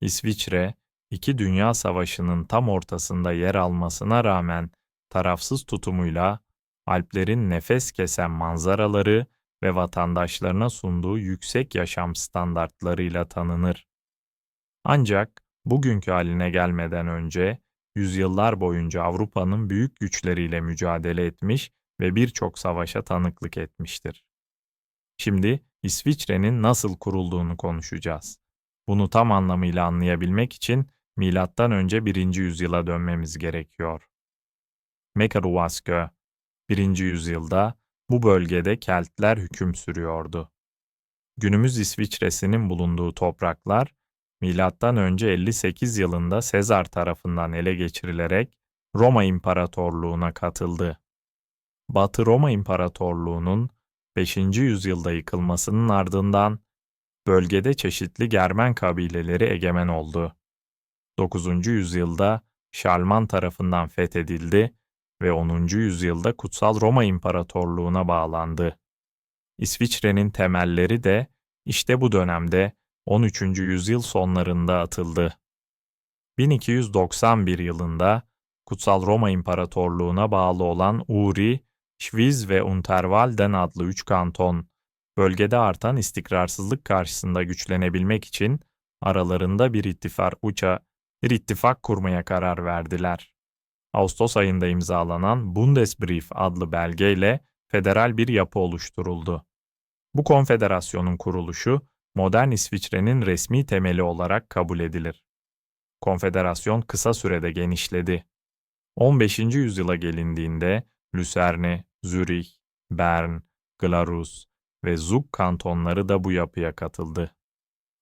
İsviçre, iki dünya savaşının tam ortasında yer almasına rağmen tarafsız tutumuyla Alplerin nefes kesen manzaraları ve vatandaşlarına sunduğu yüksek yaşam standartlarıyla tanınır. Ancak bugünkü haline gelmeden önce yüzyıllar boyunca Avrupa'nın büyük güçleriyle mücadele etmiş ve birçok savaşa tanıklık etmiştir. Şimdi İsviçre'nin nasıl kurulduğunu konuşacağız. Bunu tam anlamıyla anlayabilmek için milattan önce 1. yüzyıla dönmemiz gerekiyor. Mekaruvaskö 1. yüzyılda bu bölgede Keltler hüküm sürüyordu. Günümüz İsviçre'sinin bulunduğu topraklar milattan önce 58 yılında Sezar tarafından ele geçirilerek Roma İmparatorluğu'na katıldı. Batı Roma İmparatorluğu'nun 5. yüzyılda yıkılmasının ardından bölgede çeşitli Germen kabileleri egemen oldu. 9. yüzyılda Şarlman tarafından fethedildi ve 10. yüzyılda Kutsal Roma İmparatorluğu'na bağlandı. İsviçre'nin temelleri de işte bu dönemde 13. yüzyıl sonlarında atıldı. 1291 yılında Kutsal Roma İmparatorluğu'na bağlı olan Uri, Schwyz ve Unterwalden adlı üç kanton, bölgede artan istikrarsızlık karşısında güçlenebilmek için aralarında bir ittifak uça, bir ittifak kurmaya karar verdiler. Ağustos ayında imzalanan Bundesbrief adlı belgeyle federal bir yapı oluşturuldu. Bu konfederasyonun kuruluşu modern İsviçre'nin resmi temeli olarak kabul edilir. Konfederasyon kısa sürede genişledi. 15. yüzyıla gelindiğinde Lüserne, Zürih, Bern, Glarus ve Zug kantonları da bu yapıya katıldı.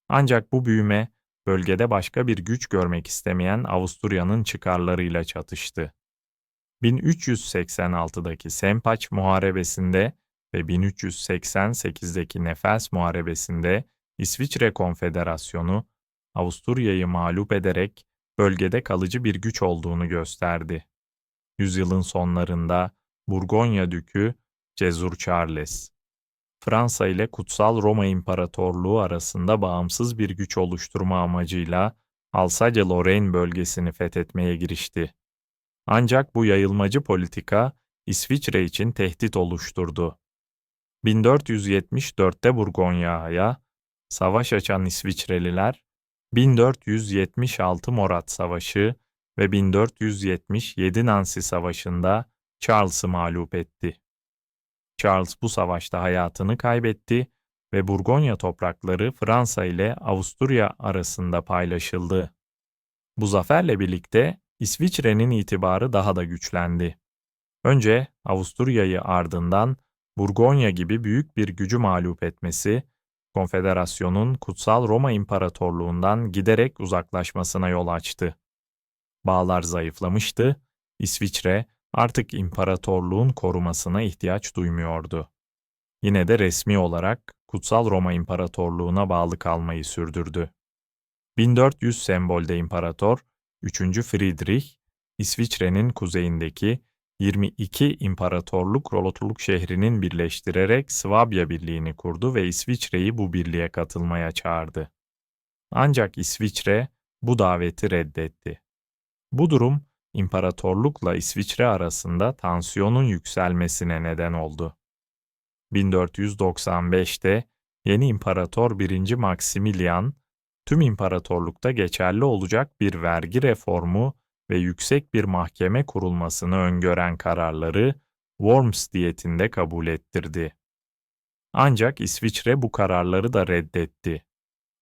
Ancak bu büyüme bölgede başka bir güç görmek istemeyen Avusturya'nın çıkarlarıyla çatıştı. 1386'daki Sempaç Muharebesi'nde ve 1388'deki Nefels Muharebesi'nde İsviçre Konfederasyonu Avusturya'yı mağlup ederek bölgede kalıcı bir güç olduğunu gösterdi. Yüzyılın sonlarında Burgonya Dükü Cezur Charles Fransa ile Kutsal Roma İmparatorluğu arasında bağımsız bir güç oluşturma amacıyla Alsace-Lorraine bölgesini fethetmeye girişti. Ancak bu yayılmacı politika İsviçre için tehdit oluşturdu. 1474'te Burgonya'ya savaş açan İsviçreliler 1476 Morat Savaşı ve 1477 Nancy Savaşı'nda Charles'ı mağlup etti. Charles bu savaşta hayatını kaybetti ve Burgonya toprakları Fransa ile Avusturya arasında paylaşıldı. Bu zaferle birlikte İsviçre'nin itibarı daha da güçlendi. Önce Avusturya'yı ardından Burgonya gibi büyük bir gücü mağlup etmesi, konfederasyonun Kutsal Roma İmparatorluğundan giderek uzaklaşmasına yol açtı. Bağlar zayıflamıştı, İsviçre artık imparatorluğun korumasına ihtiyaç duymuyordu. Yine de resmi olarak Kutsal Roma İmparatorluğu'na bağlı kalmayı sürdürdü. 1400 sembolde imparator 3. Friedrich, İsviçre'nin kuzeyindeki 22 imparatorluk rolotluk şehrinin birleştirerek Swabya Birliği'ni kurdu ve İsviçre'yi bu birliğe katılmaya çağırdı. Ancak İsviçre bu daveti reddetti. Bu durum imparatorlukla İsviçre arasında tansiyonun yükselmesine neden oldu. 1495'te yeni imparator 1. Maximilian, tüm imparatorlukta geçerli olacak bir vergi reformu ve yüksek bir mahkeme kurulmasını öngören kararları Worms diyetinde kabul ettirdi. Ancak İsviçre bu kararları da reddetti.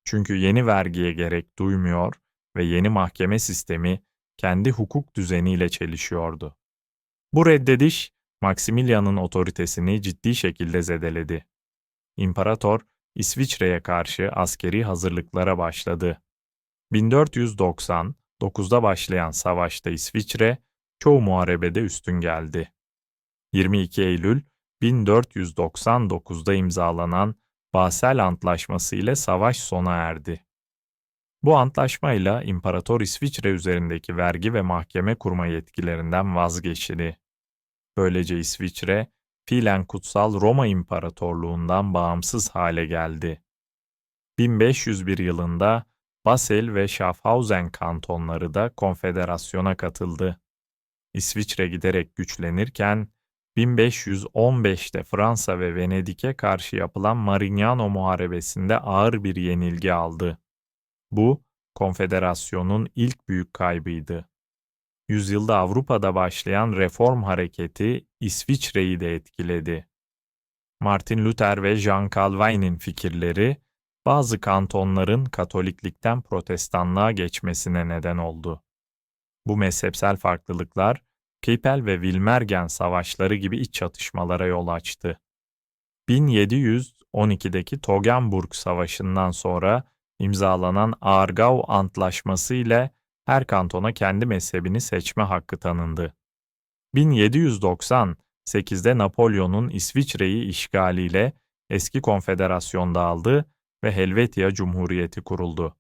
Çünkü yeni vergiye gerek duymuyor ve yeni mahkeme sistemi kendi hukuk düzeniyle çelişiyordu. Bu reddediş, Maximilian'ın otoritesini ciddi şekilde zedeledi. İmparator, İsviçre'ye karşı askeri hazırlıklara başladı. 1499'da başlayan savaşta İsviçre, çoğu muharebede üstün geldi. 22 Eylül 1499'da imzalanan Basel Antlaşması ile savaş sona erdi. Bu antlaşmayla İmparator İsviçre üzerindeki vergi ve mahkeme kurma yetkilerinden vazgeçti. Böylece İsviçre, fiilen kutsal Roma İmparatorluğundan bağımsız hale geldi. 1501 yılında Basel ve Schaffhausen kantonları da konfederasyona katıldı. İsviçre giderek güçlenirken 1515'te Fransa ve Venedik'e karşı yapılan Marignano Muharebesi'nde ağır bir yenilgi aldı. Bu, konfederasyonun ilk büyük kaybıydı. Yüzyılda Avrupa'da başlayan reform hareketi İsviçre'yi de etkiledi. Martin Luther ve Jean Calvin'in fikirleri bazı kantonların Katoliklikten Protestanlığa geçmesine neden oldu. Bu mezhepsel farklılıklar Kepel ve Wilmergen savaşları gibi iç çatışmalara yol açtı. 1712'deki Toggenburg Savaşı'ndan sonra imzalanan Aargau Antlaşması ile her kantona kendi mezhebini seçme hakkı tanındı. 1798'de Napolyon'un İsviçre'yi işgaliyle eski konfederasyon dağıldı ve Helvetia Cumhuriyeti kuruldu.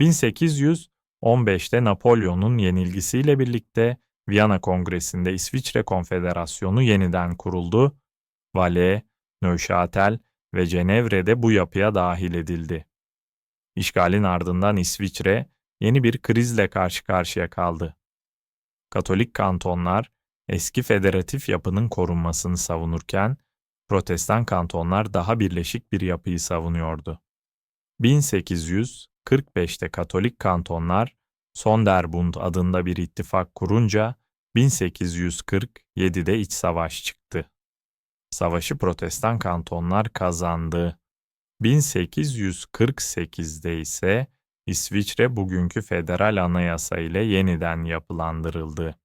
1815'te Napolyon'un yenilgisiyle birlikte Viyana Kongresi'nde İsviçre Konfederasyonu yeniden kuruldu. Valais, Neuchâtel ve Cenevre'de bu yapıya dahil edildi. İşgalin ardından İsviçre yeni bir krizle karşı karşıya kaldı. Katolik kantonlar eski federatif yapının korunmasını savunurken Protestan kantonlar daha birleşik bir yapıyı savunuyordu. 1845'te Katolik kantonlar Sonderbund adında bir ittifak kurunca 1847'de iç savaş çıktı. Savaşı Protestan kantonlar kazandı. 1848'de ise İsviçre bugünkü federal anayasa ile yeniden yapılandırıldı.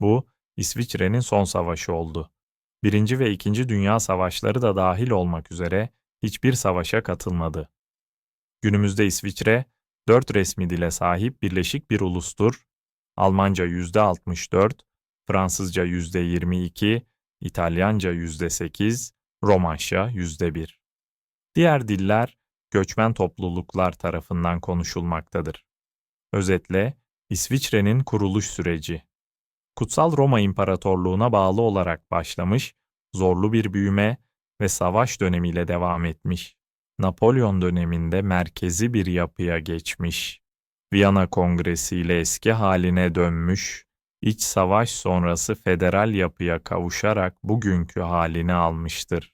Bu, İsviçre'nin son savaşı oldu. Birinci ve İkinci Dünya Savaşları da dahil olmak üzere hiçbir savaşa katılmadı. Günümüzde İsviçre, dört resmi dile sahip birleşik bir ulustur. Almanca %64, Fransızca %22, İtalyanca %8, Romanşa %1. Diğer diller göçmen topluluklar tarafından konuşulmaktadır. Özetle İsviçre'nin kuruluş süreci Kutsal Roma İmparatorluğu'na bağlı olarak başlamış, zorlu bir büyüme ve savaş dönemiyle devam etmiş. Napolyon döneminde merkezi bir yapıya geçmiş. Viyana Kongresi ile eski haline dönmüş, iç savaş sonrası federal yapıya kavuşarak bugünkü halini almıştır.